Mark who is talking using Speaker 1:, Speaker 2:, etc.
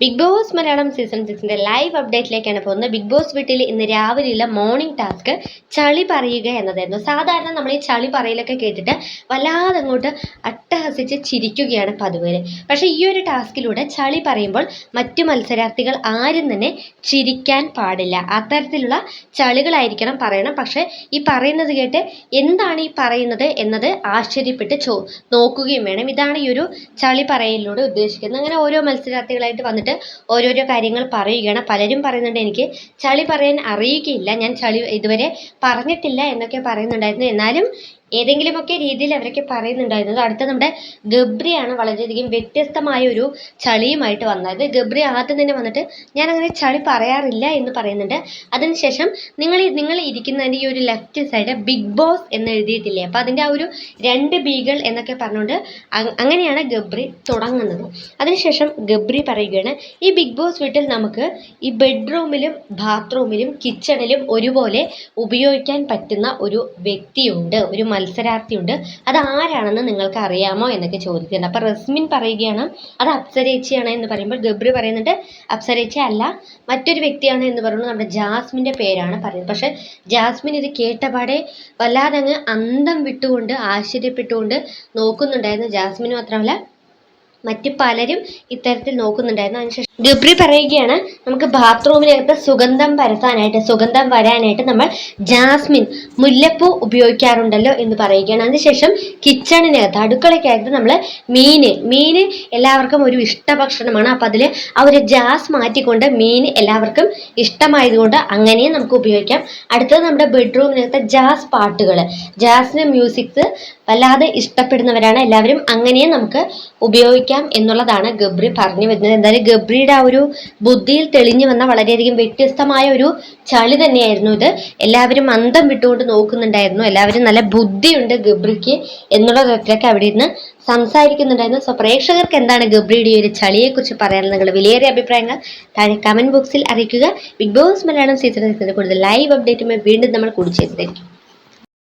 Speaker 1: Big Boss Malayalam season സിക്സിന്റെ live അപ്ഡേറ്റിലേക്കാണ് പോകുന്നത്. ബിഗ് ബോസ് വീട്ടിൽ ഇന്ന് രാവിലെയുള്ള മോർണിംഗ് ടാസ്ക് ചളി പറയുക എന്നതായിരുന്നു. സാധാരണ നമ്മൾ ഈ ചളി പറയലൊക്കെ കേട്ടിട്ട് വല്ലാതെ അങ്ങോട്ട് അട്ടഹസിച്ച് ചിരിക്കുകയാണ് പതിവ്. പക്ഷേ ഈ ഒരു ടാസ്കിലൂടെ ചളി പറയുമ്പോൾ മറ്റു മത്സരാർത്ഥികൾ ആരും തന്നെ ചിരിക്കാൻ പാടില്ല. അത്തരത്തിലുള്ള ചളികളായിരിക്കണം പറയണം. പക്ഷേ ഈ പറയുന്നത് കേട്ട് എന്താണ് ഈ പറയുന്നത് എന്നത് ആശ്ചര്യപ്പെട്ട് ചോ നോക്കുകയും വേണം. ഇതാണ് ഈ ഒരു ചളി പറയലിലൂടെ ഉദ്ദേശിക്കുന്നത്. അങ്ങനെ ഓരോ മത്സരാർത്ഥികളായിട്ട് വന്നിട്ട് ഓരോരോ കാര്യങ്ങൾ പറയുകയാണ്. പലരും പറയുന്നുണ്ട് എനിക്ക് ചളി പറയാൻ അറിയുകയില്ല. ഞാൻ ചളി ഇതുവരെ പറഞ്ഞിട്ടില്ല എന്നൊക്കെ പറയുന്നുണ്ടായിരുന്നു. എന്നാലും ഏതെങ്കിലുമൊക്കെ രീതിയിൽ അവരൊക്കെ പറയുന്നുണ്ടായിരുന്നത്. അടുത്ത നമ്മുടെ ഗബ്രിയാണ് വളരെയധികം വ്യത്യസ്തമായ ഒരു ചളിയുമായിട്ട് വന്നത്. ഗബ്രി ആദ്യം തന്നെ വന്നിട്ട് ഞാൻ അങ്ങനെ ചളി പറയാറില്ല എന്ന് പറയുന്നുണ്ട്. അതിനുശേഷം നിങ്ങൾ നിങ്ങൾ ഇരിക്കുന്നതിന്റെ ഈ ഒരു ലെഫ്റ്റ് സൈഡ് ബിഗ് ബോസ് എന്ന് എഴുതിയിട്ടില്ലേ? അപ്പോൾ അതിന്റെ ആ ഒരു രണ്ട് ബീകൾ എന്നൊക്കെ പറഞ്ഞുകൊണ്ട് അങ്ങനെയാണ് ഗബ്രി തുടങ്ങുന്നത്. അതിനുശേഷം ഗബ്രി പറയുകയാണ് ഈ ബിഗ് ബോസ് വീട്ടിൽ നമുക്ക് ഈ ബെഡ്റൂമിലും ബാത്റൂമിലും കിച്ചണിലും ഒരുപോലെ ഉപയോഗിക്കാൻ പറ്റുന്ന ഒരു വ്യക്തിയുണ്ട്. ഒരു മത്സരാർത്ഥിയുണ്ട്. അത് ആരാണെന്ന് നിങ്ങൾക്ക് അറിയാമോ എന്നൊക്കെ ചോദിക്കുന്നുണ്ട്. അപ്പോൾ റസ്മിൻ പറയുകയാണ് അത് അപ്സരേച്ചിയാണ് എന്ന് പറയുമ്പോൾ ഗബ്രി പറയുന്നുണ്ട് അപ്സരേച്ചി അല്ല മറ്റൊരു വ്യക്തിയാണ് എന്ന് പറയുന്നത് നമ്മുടെ ജാസ്മിന്റെ പേരാണ് പറയുന്നത്. പക്ഷേ ജാസ്മിൻ ഇത് കേട്ടപാടെ വല്ലാതെ അങ്ങ് അന്തം വിട്ടുകൊണ്ട് ആശ്ചര്യപ്പെട്ടുകൊണ്ട് നോക്കുന്നുണ്ടായിരുന്നു. ജാസ്മിൻ മാത്രമല്ല മറ്റ് പലരും ഇത്തരത്തിൽ നോക്കുന്നുണ്ടായിരുന്നു. അതിനുശേഷം ഗബ്രി പറയുകയാണ് നമുക്ക് ബാത്റൂമിനകത്ത് സുഗന്ധം പരത്താനായിട്ട് സുഗന്ധം വരാനായിട്ട് നമ്മൾ ജാസ്മിൻ മുല്ലപ്പൂ ഉപയോഗിക്കാറുണ്ടല്ലോ എന്ന് പറയുകയാണ്. അതിനുശേഷം കിച്ചണിനകത്ത് അടുക്കളയ്ക്കകത്ത് നമ്മൾ മീന് മീന് എല്ലാവർക്കും ഒരു ഇഷ്ട ഭക്ഷണമാണ് അപ്പം അതിൽ ആ ഒരു ജാസ് മാറ്റിക്കൊണ്ട് മീൻ എല്ലാവർക്കും ഇഷ്ടമായതുകൊണ്ട് അങ്ങനെയും നമുക്ക് ഉപയോഗിക്കാം. അടുത്തത് നമ്മുടെ ബെഡ്റൂമിനകത്തെ ജാസ് പാട്ടുകൾ ജാസിന് മ്യൂസിക്സ് വല്ലാതെ ഇഷ്ടപ്പെടുന്നവരാണ്. എല്ലാവരും അങ്ങനെയും നമുക്ക് ഉപയോഗിക്കാം. എന്നുള്ളതാണ് ഗബ്രി പറഞ്ഞു വരുന്നത്. എന്തായാലും ഗബ്രിയുടെ ആ ഒരു ബുദ്ധിയിൽ തെളിഞ്ഞു വന്ന വളരെയധികം വ്യത്യസ്തമായ ഒരു ചളി തന്നെയായിരുന്നു ഇത്. എല്ലാവരും അന്തം വിട്ടുകൊണ്ട് നോക്കുന്നുണ്ടായിരുന്നു. എല്ലാവരും നല്ല ബുദ്ധിയുണ്ട് ഗബ്രിക്ക് എന്നുള്ള തരത്തിലൊക്കെ അവിടെ ഇരുന്ന് സംസാരിക്കുന്നുണ്ടായിരുന്നു. സോ പ്രേക്ഷകർക്ക് എന്താണ് ഗബ്രിയുടെ ഒരു ചളിയെക്കുറിച്ച് പറയാൻ നിങ്ങൾ വിലയേറിയ അഭിപ്രായങ്ങൾ താഴെ കമന്റ് ബോക്സിൽ അറിയിക്കുക. ബിഗ് ബോസ് മലയാളം സീസൺ കൂടുതൽ ലൈവ് അപ്ഡേറ്റുമായി വീണ്ടും നമ്മൾ കൂടി ചെയ്തതായിരിക്കും